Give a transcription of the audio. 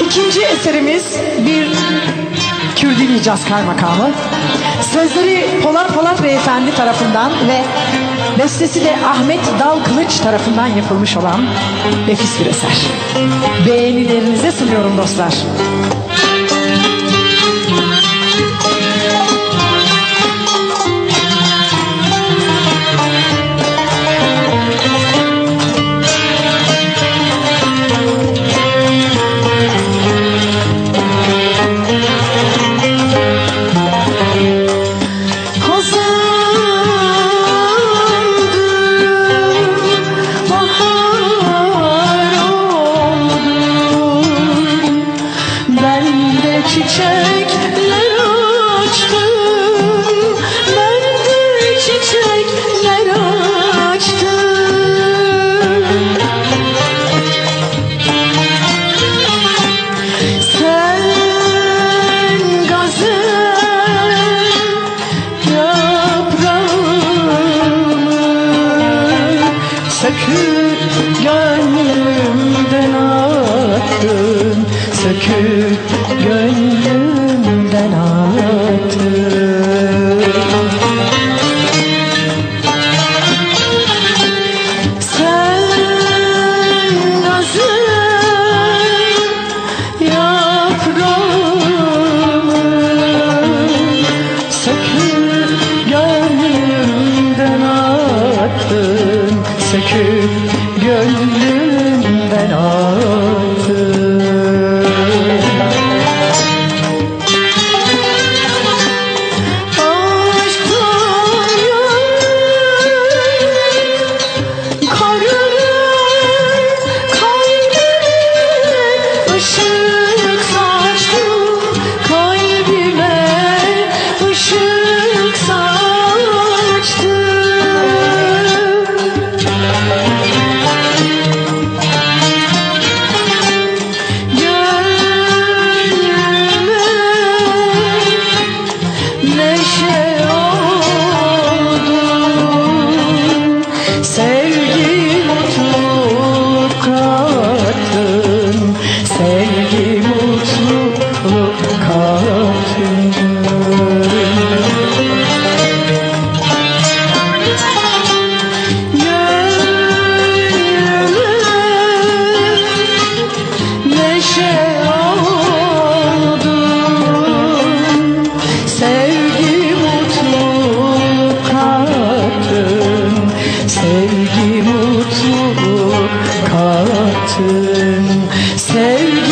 İkinci eserimiz bir Kürdili caz kaymakamı. Sözleri Polat Polat Beyefendi tarafından ve bestesi de Ahmet Dal Kılıç tarafından yapılmış olan nefis bir eser. Beğenilerinize sunuyorum dostlar. Söküp gönlümden attın söküp söküp Sevgi mutluluk kattın Sevgi